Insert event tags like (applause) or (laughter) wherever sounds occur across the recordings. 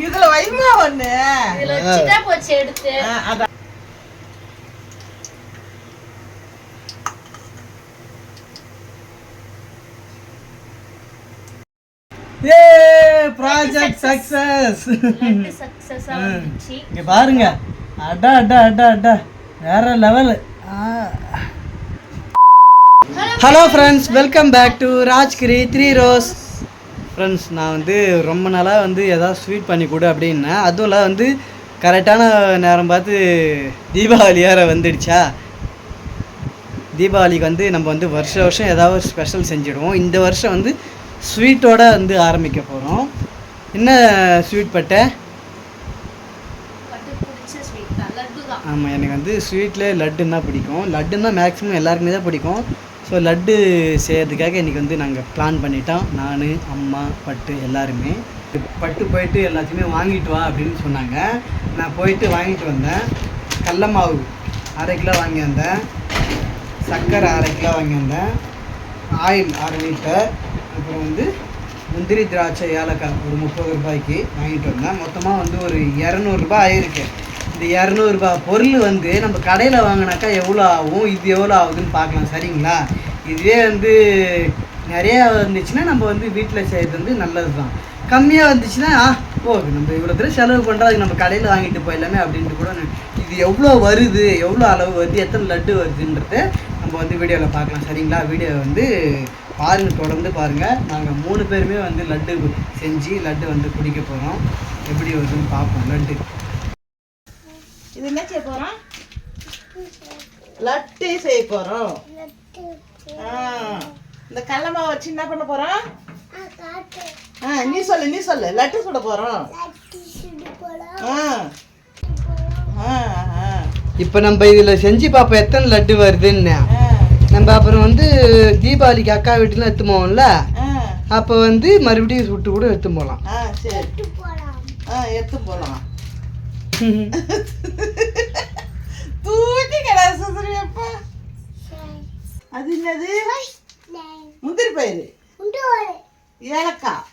இதுல வைமா ஒண்ணு இதுல வச்சுட்டா போச்சு எடுத்து ஏ ப்ராஜெக்ட் சக்சஸ் சக்சஸா இங்க பாருங்க. அடா அடா அடா அடா. வேற level hello friends welcome back to Rajgiri three rose friends நான் வந்து ரொம்ப நாளாக வந்து எதாவது ஸ்வீட் பண்ணி கொடு அப்படின்னேன் அதுவும் இல்லாம வந்து கரெக்டான நேரம் பார்த்து தீபாவளி வேறு வந்துடுச்சா? தீபாவளிக்கு வந்து நம்ம வந்து வருஷ வருஷம் ஏதாவது ஒரு ஸ்பெஷல் செஞ்சுடுவோம். இந்த வருஷம் வந்து ஸ்வீட்டோட வந்து ஆரம்பிக்க போகிறோம் என்ன ஸ்வீட் பட்டை பட்டு பிடிச்ச ஸ்வீட் தான் லட்டு தான் ஆமாம் எனக்கு வந்து ஸ்வீட்டில் லட்டுன்னா பிடிக்கும். லட்டுன்னா மேக்ஸிமம் எல்லாருக்குமே தான் பிடிக்கும். ஸோ லட்டு செய்யறதுக்காக இன்றைக்கி வந்து நாங்கள் பிளான் பண்ணிட்டோம். நான் அம்மா பட்டு எல்லாருமே. பட்டு போயிட்டு எல்லாத்தையுமே வாங்கிட்டு வா அப்படின்னு சொன்னாங்க. நான் போயிட்டு வாங்கிட்டு வந்தேன். கடல மாவு அரை கிலோ வாங்கி வந்தேன். சர்க்கரை அரை கிலோ வாங்கி வந்தேன். ஆயில் அரை லிட்டர் அப்புறம் வந்து முந்திரி திராட்சை ஏலக்காய் ஒரு முப்பது ரூபாய்க்கு வாங்கிட்டு வந்தேன். மொத்தமாக வந்து ஒரு இரநூறுபா ஆயிருக்கு. இந்த இரநூறுபா பொருள் வந்து நம்ம கடையில் வாங்கினாக்கா எவ்வளோ ஆகும்? இது எவ்வளோ ஆகுதுன்னு பார்க்கலாம் சரிங்களா? இதுவே வந்து நிறையா வந்துச்சுன்னா நம்ம வந்து வீட்டில் செய்கிறது வந்து நல்லது தான் கம்மியாக வந்துச்சுன்னா ஆ ஓ நம்ம இவ்வளோ தூரம் செலவு பண்ணுறோம் அதுக்கு நம்ம கடையில் வாங்கிட்டு போயிடலாமே அப்படின்ட்டு கூட இது எவ்வளோ வருது எவ்வளோ அளவு வருது எத்தனை லட்டு வருதுன்றத நம்ம வந்து வீடியோவில் பார்க்கலாம் சரிங்களா? வீடியோ வந்து பாருங்கள் தொடர்ந்து பாருங்கள் நாங்கள் மூணு பேருமே வந்து லட்டு செஞ்சு லட்டு வந்து குடிக்க போகிறோம் எப்படி வருதுன்னு பார்ப்போம் லட்டு. இது என்ன செய்ய போறோம்? லட்டு செய்ய போறோம். ஆ, இந்த கடல மாவு வச்சு என்ன பண்ண போறோம்? காட்டு. ஆ, நீ சொல்லு நீ சொல்லு. லட்டு சுட போறோம். லட்டு சுடு போலாம் ஆ. ஆ, ஆ, இப்போ நம்ம இதில் செஞ்சு பார்ப்போம் எத்தனை லட்டு வருதுன்னு. நம்ம அப்புறம் வந்து தீபாவளிக்கு அக்கா வீட்டுலாம் எடுத்து போவோம்ல. அப்போ வந்து மறுபடியும் சுட்டு கூட எடுத்து போகலாம். ஆ, சரி. சுடு போலாம் ஆ எடுத்து போலாம் தூக்கி சரி அது என்னது? முந்திரி பயிறு. ஏலக்காய்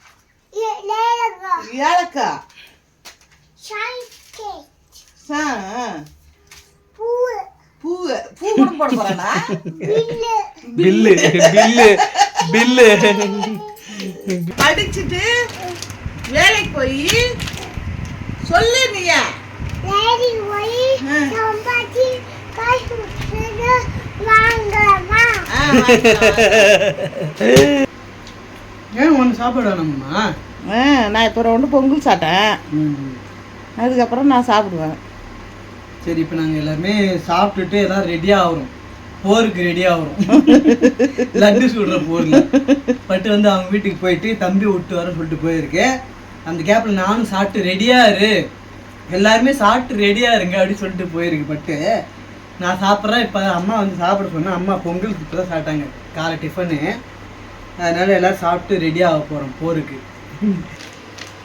ஏலக்காய் பில்லு. பில்லு. பில்லு. படிச்சுட்டு வேலைக்கு போய் சொல்லு நீயா. வாங்கிக்கலாம். (laughs) ஏன் ஒன்று சாப்பிட வேணாமா ஆ, நான் இப்போ ரெண்டு பொங்கல் சாப்பிட்டேன். அதுக்கப்புறம் நான் சாப்பிடுவேன். சரி இப்போ நாங்கள் எல்லாருமே சாப்பிட்டுட்டு எல்லாம் ரெடி ஆகிறோம் போருக்கு ரெடி ஆகிறோம் (laughs) லட்டு சுடுற போரில். பட்டு வந்து அவங்க வீட்டுக்கு போயிட்டு தம்பி விட்டு வர சொல்லிட்டு போயிருக்கு அந்த கேப்பில் நானும் சாப்பிட்டு ரெடியா இரு. எல்லாருமே சாப்பிட்டு ரெடியா இருங்க அப்படின்னு சொல்லிட்டு போயிருக்கு பட்டு நான் சாப்பிட்றேன். இப்போ அம்மா வந்து சாப்பிட சொன்னேன் அம்மா பொங்கலுக்கு இப்போ தான் சாப்பிட்டாங்க. காலை டிஃபனு அதனால எல்லாரும் சாப்பிட்டு ரெடி ஆக போகிறோம் போருக்கு.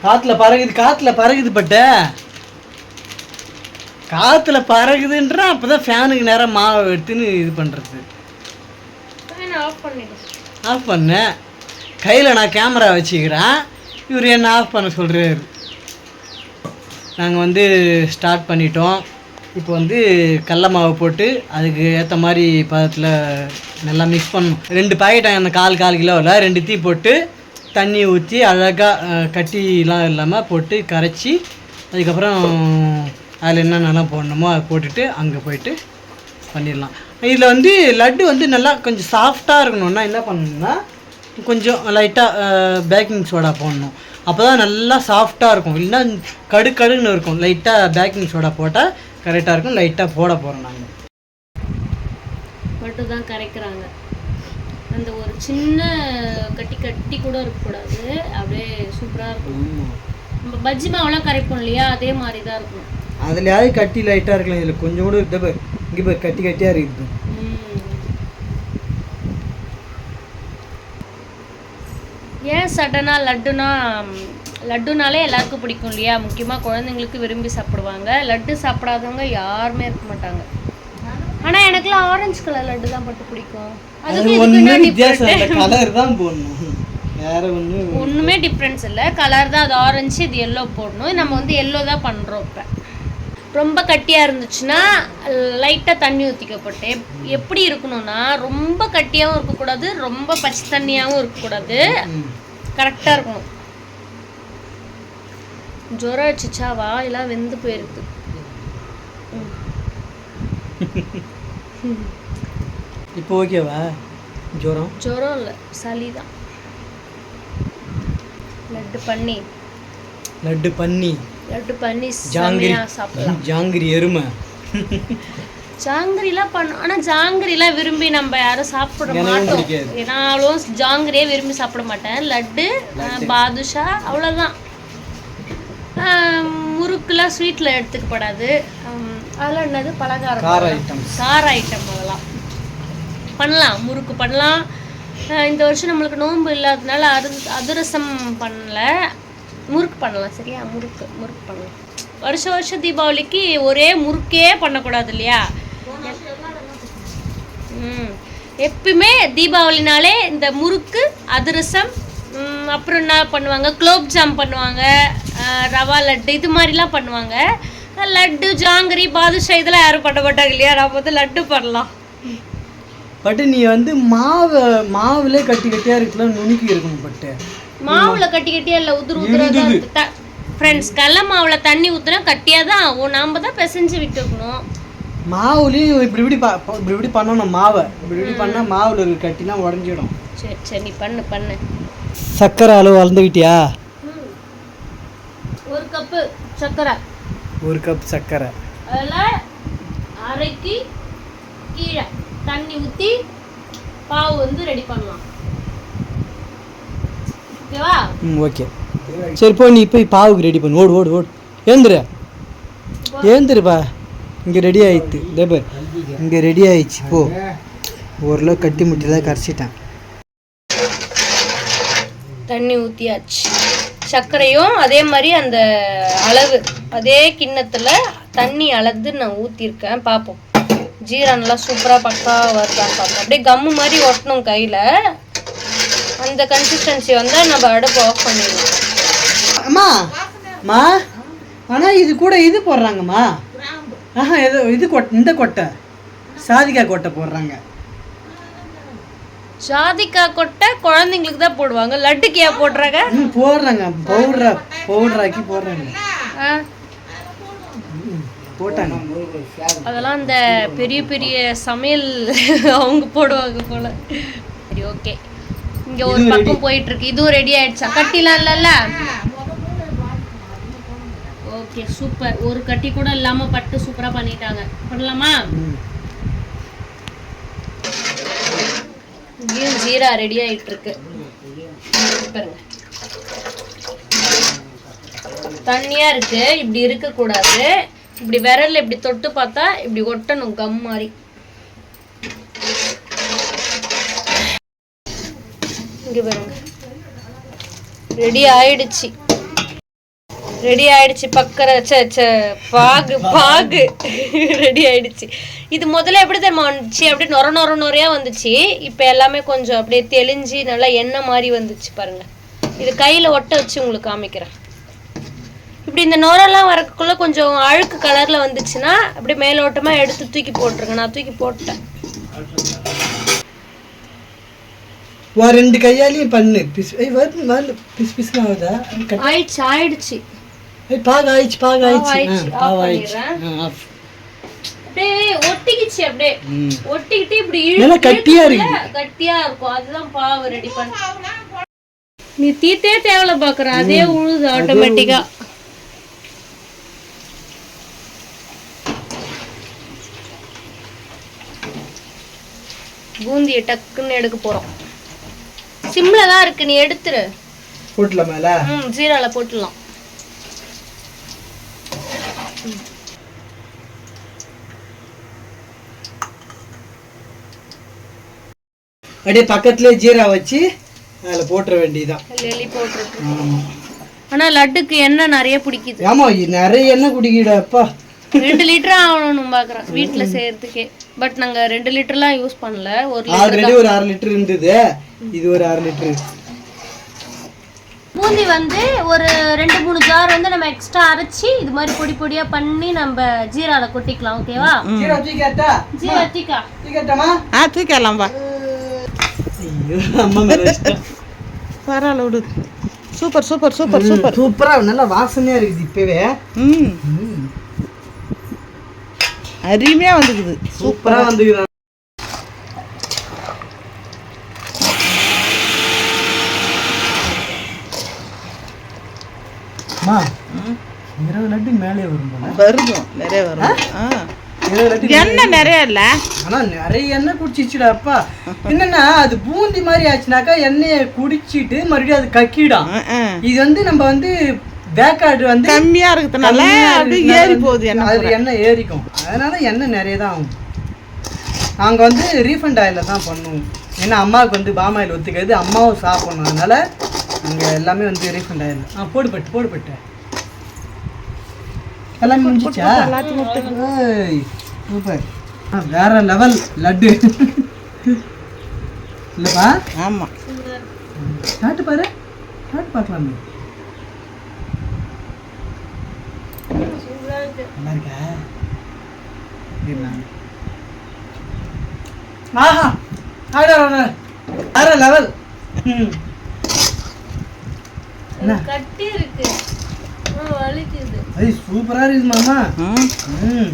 காற்றுல பறகுது காற்றுல பறகுது பட்ட. காற்றுல பறகுதுன்றா அப்போ தான் ஃபேனுக்கு நேரம் மாவை எடுத்துன்னு இது பண்ணுறது ஆஃப் பண்ணேன் கையில் நான் கேமரா வச்சுக்கிறேன். இவர் என்ன ஆஃப் பண்ண சொல்கிறாரு நாங்கள் வந்து ஸ்டார்ட் பண்ணிட்டோம். இப்போ வந்து கடல மாவு போட்டு அதுக்கு ஏற்ற மாதிரி பதத்தில் நல்லா மிக்ஸ் பண்ணணும். ரெண்டு பாக்கெட் அந்த கால் கால் கிலோவில் ரெண்டு டீ போட்டு தண்ணி ஊற்றி அழகாக கட்டிலாம் இல்லாமல் போட்டு கரைச்சி அதுக்கப்புறம் அதில் என்னென்னலாம் போடணுமோ அதை போட்டுட்டு அங்கே போயிட்டு பண்ணிடலாம். இதில் வந்து லட்டு வந்து நல்லா கொஞ்சம் சாஃப்டாக இருக்கணும்னா என்ன பண்ணணும்னா கொஞ்சம் லைட்டாக பேக்கிங் சோடா போடணும். அப்போ தான் நல்லா சாஃப்டாக இருக்கும். இல்லைன்னா கடு கடுன்னு இருக்கும். லைட்டாக பேக்கிங் சோடா போட்டால் கரெக்டாக இருக்கும். லைட்டாக போட போகிறோம் நாங்கள் மட்டும் தான் கரைக்கிறாங்க. அந்த ஒரு சின்ன கட்டி கட்டி கூட இருக்கக்கூடாது. அப்படியே சூப்பராக இருக்கும். நம்ம பஜ்ஜி மாவுலாம் கரைப்போம் இல்லையா? அதே மாதிரி தான் இருக்கும். அதுலையாவது கட்டி லைட்டாக இருக்கலாம். இதில் கொஞ்சம் கூட இதை பாரு, இங்கே பாரு கட்டி கட்டியாக இருக்குது. ஏன் சடனாக லட்டுனா லட்டுனாலே எல்லாருக்கும் பிடிக்கும் இல்லையா? முக்கியமாக குழந்தைங்களுக்கு விரும்பி சாப்பிடுவாங்க. லட்டு சாப்பிடாதவங்க யாருமே இருக்க மாட்டாங்க. ஆனா எனக்குலாம் ஆரஞ்சு கலர் லட்டு தான் பட்டு பிடிக்கும். ஒண்ணுமே டிஃப்ரென்ஸ் இல்லை. கலர் தான் அது ஆரஞ்சு இது எல்லோ போடணும். நம்ம வந்து எல்லோ தான் பண்றோம் இப்போ. ரொம்ப கட்டியா இருந்துச்சுன்னா லைட்டா தண்ணி ஊற்றிக்கப்பட்டு எப்படி இருக்கணும்னா ரொம்ப கட்டியாவும் இருக்கக்கூடாது ரொம்ப பச்சை தண்ணியாவும் இருக்கக்கூடாது. ம். கரெக்டா இருக்கணும். ஜுரம் அடிச்சுச்சா வாயெல்லாம் வெந்து போயிருக்கு இப்போ ஓகேவா? ஜுரம்? ஜுரம் இல்லை சளி தான். லட்டு பண்ணி. லட்டு பண்ணி. லட்டு பண்ணி ஜாங்கிரி. செமையா சாப்பிடலாம். ஜாங்கிரி எருமை. ஜாங்கிரிலாம் பண்ண ஆனா ஜாங்கிரிலாம் விரும்பி நம்ம யாரும் சாப்பிட மாட்டோம். ஏன்னா அவ்வளோ ஜாங்கிரியே விரும்பி சாப்பிட மாட்டேன். லட்டு பாதுஷா அவ்வளோதான் முறுக்குலாம் ஸ்வீட்டில் எடுத்துக்கப்படாது அதெல்லாம் என்னது? பலகாரம். கார. ஐட்டம்ஸ். கார ஐட்டம் அதெல்லாம். பண்ணலாம். முறுக்கு பண்ணலாம். இந்த வருஷம் நம்மளுக்கு நோன்பு இல்லாததுனால அது அதிரசம் பண்ணல. முறுக்கு பண்ணலாம் சரியா? முறுக்கு முறுக்கு பண்ணலாம். வருஷம் வருஷம் தீபாவளிக்கு ஒரே முறுக்கே பண்ணக்கூடாது இல்லையா? ம். எப்பயுமே தீபாவளினாலே இந்த முறுக்கு அதிரசம் அப்புறம் என்ன பண்ணுவாங்க? குலோப் ஜாம் பண்ணுவாங்க ரவா லட்டு இது மாதிரிலாம் பண்ணுவாங்க. லட்டு ஜாங்கிரி பாதுஷா இதெல்லாம் யாரும் பண்ண மாட்டாங்க இல்லையா? நம்ம வந்து லட்டு பண்ணலாம். பட்டு நீ வந்து மாவு மாவுலே கட்டி கட்டியாக இருக்கலாம் நுணுக்கி இருக்கணும் பட்டு. மாவுல கட்டி கட்டியா இல்லை உதிர உதிரா ஃப்ரெண்ட்ஸ் கடல மாவுல தண்ணி ஊத்துனா கட்டியா தான் ஆகும். நாம தான் பிசைஞ்சு விட்டுக்கணும். மாவுலேயும் இப்படி இப்படி இப்படி இப்படி பண்ணணும் மாவை. இப்படி இப்படி பண்ணா மாவுல இருக்க கட்டிலாம் உடஞ்சிடும். சரி சரி நீ பண்ணு பண்ணு. சக்கரை அளவு அளந்துக்கிட்டியா ஒரு கப்பு சர்க்கரை. ஒரு கப் சக்கரை அதில் அரைக்கி கீழே தண்ணி ஊற்றி பாவு வந்து ரெடி பண்ணலாம். ஓகேவா? ம் ஓகே. சரி போ நீ போய் பாவுக்கு ரெடி பண்ணு. ஓடு ஓடு ஓடு. ஏந்துரு. ஏந்துருப்பா. இங்கே ரெடி ஆயிடுத்து தேப இங்கே ரெடி ஆயிடுச்சு. போ. ஓரளவு கட்டி முட்டி தான் கரைச்சிட்டேன். தண்ணி ஊற்றியாச்சு சர்க்கரையும் அதே மாதிரி அந்த அளவு அதே கிண்ணத்தில் தண்ணி அளந்து நான் ஊற்றிருக்கேன் பார்ப்போம் ஜீரா நல்லா சூப்பராக பக்காவாக வருதான்னு பார்ப்போம் அப்படியே கம்மு மாதிரி ஒட்டணும் கையில். அந்த கன்சிஸ்டன்சி வந்தால் நம்ம அடுப்பு ஆஃப் பண்ணிடலாம். அம்மா அம்மா ஆனால் இது கூட இது போடுறாங்கம்மா. ஆஹா ஏதோ இது கொட் இந்த கொட்டை. சாதிக்காய் கொட்டை போடுறாங்க. ஜாதிக்காய் கொட்டை குழந்தைங்களுக்கு தான் போடுவாங்க. லட்டுக்கு ஏன் போடுறாங்க? ம் போடுறாங்க. பவுடரா பவுடராக்கி போடுறாங்க. ஆ. போட்டாங்க. அதெல்லாம் அந்த பெரிய பெரிய சமையல் அவங்க போடுவாங்க போல. சரி ஓகே. இங்க ஒரு பக்கம் போயிட்டு இருக்கு இதுவும் ரெடி ஆயிடுச்சா? கட்டிலாம் இல்லல்ல ஓகே சூப்பர் ஒரு கட்டி கூட இல்லாம பட்டு சூப்பரா பண்ணிட்டாங்க. பண்ணலாமா. இங்கேயும் ஜீரா ரெடி ஆயிட்டு இருக்கு பாருங்க தண்ணியா இருக்கு. இப்படி இருக்க கூடாது இப்படி விரல்ல இப்படி தொட்டு பார்த்தா இப்படி ஒட்டணும் கம் மாதிரி. இங்கே பாருங்க. ரெடி ஆயிடுச்சு. ரெடி ஆயிடுச்சு பக்கர சே சே பாகு பாகு. ரெடி ஆயிடுச்சு. இது முதல்ல எப்படி தெரியுமா வந்துச்சு? அப்படியே நொர நொர நொறையா வந்துச்சு. இப்போ எல்லாமே கொஞ்சம் அப்படியே தெளிஞ்சு நல்லா எண்ணெய் மாதிரி வந்துச்சு பாருங்க. இது கையில ஒட்ட வச்சு உங்களுக்கு காமிக்கிறேன். இப்படி இந்த நொரெல்லாம் வரக்குள்ள கொஞ்சம் அழுக்கு கலர்ல வந்துச்சுன்னா அப்படியே மேலோட்டமா எடுத்து தூக்கி போட்டுருங்க. நான் தூக்கி போட்டேன். வா ரெண்டு கையாலையும் பண்ணு. பிஸ் ஏய் வருது வருது பிஸ் பிஸ்லாம் ஆகுதா? ஆயிடுச்சு ஆயிடுச்சு. ஏய் பாகு ஆயிடுச்சு பாகு ஆயிடுச்சு. ஆஃப் ஆயிடுச்சு. ஆஃப். அப்படியே ஒட்டிக்கிச்சு அப்படியே. ஒட்டிக்கிட்டு இப்படி இழுத்து- கட்டியா இழுத்துக்குள்ள கட்டியா இருக்கும். அதுதான் பாவு ரெடி பண்ண. நீ தீத்தே தேவலை பாக்குற அதே உழுது ஆட்டோமேட்டிக்கா பூந்தியை டக்குன்னு எடுக்க போறோம். சிம்ல தான் இருக்கு நீ எடுத்துரு. போட்டுல மேல ம் ஜீரால போட்டுடலாம். அப்படியே பக்கத்துலயே ஜீரா வச்சு அதில் போட்டுற வேண்டியதுதான். எள்ளி போட்டுருக்கு ஆமா. ஆனா லட்டுக்கு எண்ணெய் நிறைய பிடிக்குது. ஆமா நிறைய எண்ணெய் குடிக்கிடப்பா ரெண்டு லிட்டர் ஆகணும் பாக்குறோம் வீட்ல செய்யறதுக்கே பட் நாங்க ரெண்டு லிட்டர்லாம் யூஸ் பண்ணல. ஒரு லிட்டர் ஆல்ரெடி ஒரு அரை லிட்டர் இருந்தது. இது ஒரு அரை லிட்டர். பூந்தி வந்து ஒரு ரெண்டு மூணு ஜார் வந்து நம்ம எக்ஸ்ட்ரா அரைச்சி இது மாதிரி பொடி பொடியா பண்ணி நம்ம ஜீரால கொட்டிக்கலாம் ஓகேவா சீரா தூக்கிட்டா ஜீரா தீக்கா தூக்கிட்டமா ஆ ஐயோ அம்மா மேல வச்சிட்டேன். பரவாயில்ல விடு. Super super super super. சூப்பரா நல்லா வாசனையா இருக்குது இப்பவே. ம். ம். அருமையாக வந்துக்குது. சூப்பரா வந்துக்குது. இருபது லட்டு மேலே வரும் வருதும் நிறைய வரும். ஆ? இருபது லட்டு எண்ணெய் நிறைய இல்லை? ஆனா நிறைய எண்ணெய் குடிச்சிச்சுடா அப்பா. என்னன்னா அது பூந்தி மாதிரி ஆச்சுனாக்கா எண்ணெயை குடிச்சிட்டு மறுபடியும் அது கக்கிடும். இது வந்து நம்ம வந்து வேக்காடு வந்து கம்மியாக இருக்கிறதுனால கம்மியா அப்படியே ஏறி போகுது அதுல எண்ணெய் ஏறிக்கும். அதனால எண்ணெய் நிறைய தான் ஆகும். நாங்க வந்து ரீஃபண்ட் ஆயில தான் பண்ணுவோம். ஏன்னா அம்மாவுக்கு வந்து பாம் ஆயில் ஒத்துக்கிறது அம்மாவும் சாப்பிடணும். அதனால நாங்க எல்லாமே வந்து ரீஃபண்ட் ஆயில் ஆ போடுபட்டு போடுபட்டு எல்லாமே முடிஞ்சிச்சா? சூப்பர். ஆ, வேற லெவல் லட்டு. இல்லப்பா? ஆமாம் சாப்பிட்டு பாரு. சாப்பிட்டு பார்க்கலாமே. நல்லா இருக்கா? எப்படிண்ணா? ஆஹா ஆடா வேற லெவல் ம். என்ன? கட்டி இருக்கு. வலிக்குது. அது சூப்பரா மாமா. ம்.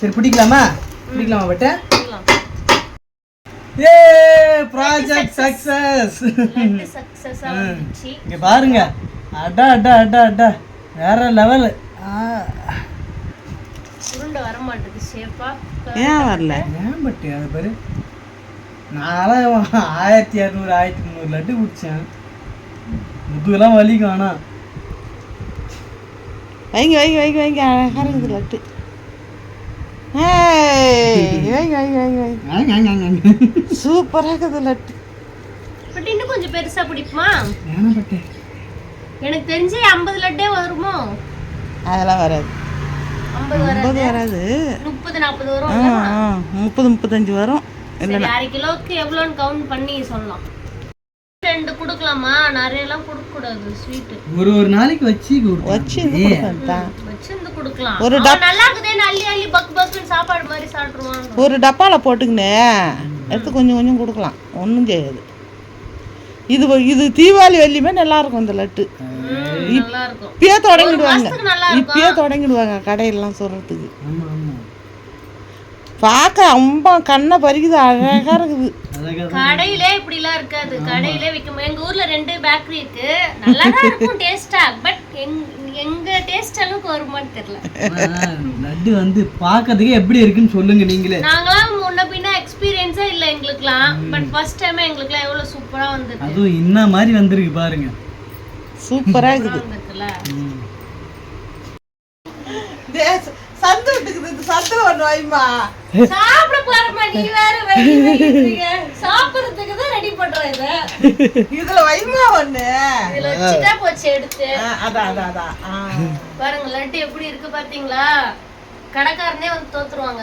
சரி பிடிக்கலாமா? பிடிக்கலாமா பட்ட ப்ராஜெக்ட் சக்சஸ் (laughs) இங்க பாருங்க. அடா அடா அடா அடா. வேற லெவல் உருண்டை வர மாட்டேது ஷேப்பா ஏன் வரல? ஏன் பட்டு? அது பாரு. நான்லாம் ஆயிரத்தி இரநூறு ஆயிரத்தி முந்நூறு லட்டு குடிச்சேன் முதுகெல்லாம் வலிக்கும் ஆனா வைங்க வைங்க வைங்க வைங்க. அழகாக இருக்குது லட்டு ஏய் வைங்க வைங்க வைங்க வைங்க சூப்பராக இருக்குது லட்டு. பட் இன்னும் கொஞ்சம் பெருசா பிடிக்குமா? எனக்கு தெரிஞ்சு ஐம்பது லட்டே வருமோ? அதெல்லாம் வராது. ஐம்பது வர ஐம்பது வராது. முப்பது நாற்பது வரும் முப்பது முப்பத்தஞ்சு வரும். சரி அரை கிலோவுக்கு எவ்வளோன்னு கவுண்ட் பண்ணி சொல்லலாம். ரெண்டு கொடுக்கலாமா? நிறைய எல்லாம் கொடுக்க கூடாது ஸ்வீட் ஒரு ஒரு நாளைக்கு வச்சு வச்சு வச்சிருந்து கொடுக்கலாம். ஒரு அவன் நல்லா இருக்குதே அள்ளி அள்ளி பக் பக்குன்னு சாப்பாடு மாதிரி சாப்பிட்டுருவான். ஒரு டப்பாவில் போட்டுக்கினே எடுத்து கொஞ்சம் கொஞ்சம் கொடுக்கலாம். ஒன்றும் செய்யாது. இது இது தீபாவளி வெள்ளியுமே நல்லா இருக்கும் இந்த லட்டு. நல்லா இருக்கும் இப்பயே தொடங்கிடுவாங்க. இப்பயே தொடங்கிடுவாங்க கடையெல்லாம் சொல்றதுக்கு பார்க்க ரொம்ப கண்ணை பறிக்குது அழகா இருக்குது. கடையிலே இப்படி எல்லாம் இருக்காது கடையிலே விற்கும் எங்க ஊர்ல ரெண்டு பேக்கரி இருக்கு. நல்லா தான் (laughs) இருக்கும் டேஸ்டா பட் எங்க டேஸ்ட் அளவுக்கு வருமான்னு தெரியல. லட்டு வந்து பார்க்கறதுக்கு எப்படி இருக்குன்னு சொல்லுங்க நீங்களே. நாங்களாம் முன்ன பின்ன எக்ஸ்பீரியன்ஸே இல்ல எங்களுக்குலாம் பட் ஃபர்ஸ்ட் டைம் எங்களுக்குலாம் எவ்வளவு சூப்பரா வந்திருக்கு அதுவும் இன்ன மாதிரி வந்திருக்கு பாருங்க. சூப்பரா இருக்குது. வந்திருக்குல்ல சத்துல ஒன்று வைமா சாப்பிட போறமா நீ வேற சாப்பிடுறதுக்கு தான் ரெடி பண்றேன் இத. இதுல வைமா ஒண்ணு. இதுல வச்சுட்டா போச்சு எடுத்து. அதான் அதான் அதான். பாருங்க லட்டு எப்படி இருக்கு பாத்தீங்களா? கடைக்காரனே வந்து தோத்துருவாங்க.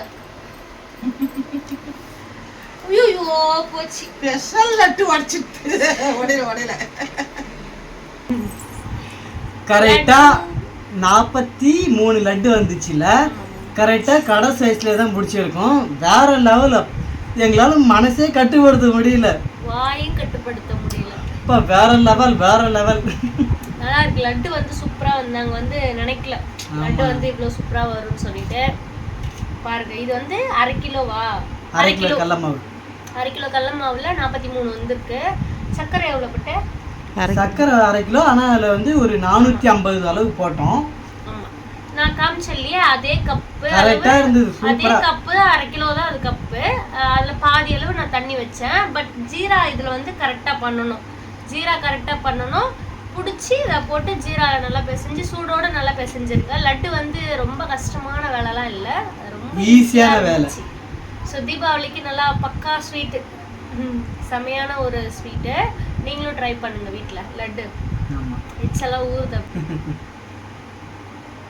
ஐயோ போச்சு. ஸ்பெஷல் லட்டு உடச்சிட்டு. உடையில உடையில. கரெக்டா நாற்பத்தி மூணு லட்டு வந்துச்சுல. கரெக்டா கடை சைஸ்ல தான் பிடிச்சிருக்கோம். வேற லெவல் எங்களால மனசே கட்டுப்படுத்த முடியல. வாயும் கட்டுப்படுத்த முடியல. அப்பா வேற லெவல் வேற லெவல் நல்லா இருக்கு. லட்டு வந்து சூப்பரா வந்தாங்க வந்து நினைக்கல. லட்டு வந்து இவ்வளவு சூப்பரா வரும்னு சொல்லிட்டு. பாருங்க இது வந்து அரை கிலோவா? அரை கிலோ கடல மாவு. அரை கிலோ கடல மாவுல நாற்பத்தி மூணு வந்திருக்கு. சர்க்கரை எவ்வளவு பட்டு? சர்க்கரை அரை கிலோ. ஆனா அதுல வந்து ஒரு நானூத்தி ஐம்பது அளவு போட்டோம். காமிச்சேன் இல்லையா? அதே கப்பு கரெக்டா இருந்தது அதே கப்பு அரை கிலோ தான் அது கப்பு. அதுல பாதி அளவு நான் தண்ணி வச்சேன். பட் ஜீரா இதுல வந்து கரெக்டா பண்ணணும். ஜீரா கரெக்டா பண்ணணும். பிடிச்சி இதை போட்டு ஜீரா நல்லா பிசைஞ்சு சூடோட நல்லா பிசைஞ்சிருக்கேன் லட்டு வந்து ரொம்ப கஷ்டமான வேலைலாம் இல்லை. ரொம்ப ஈஸியான வேலை. ஸோ தீபாவளிக்கு நல்லா பக்கா ஸ்வீட்டு செமையான ஒரு ஸ்வீட்டு நீங்களும் ட்ரை பண்ணுங்க வீட்டில் லட்டு. ஆமா. எச்செல்லாம் ஊறுது (laughs)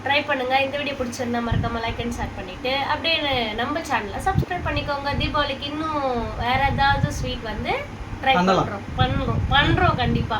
ட்ரை பண்ணுங்க. இந்த வீடியோ பிடிச்சிருந்தா மறக்காம லைக் அண்ட் ஷேர் பண்ணிட்டு அப்படியே நம்ம சேனலை சப்ஸ்கிரைப் பண்ணிக்கோங்க. தீபாவளிக்கு இன்னும் வேற ஏதாவது ஸ்வீட் வந்து ட்ரை. பண்றோம். பண்றோம். பண்றோம் கண்டிப்பா.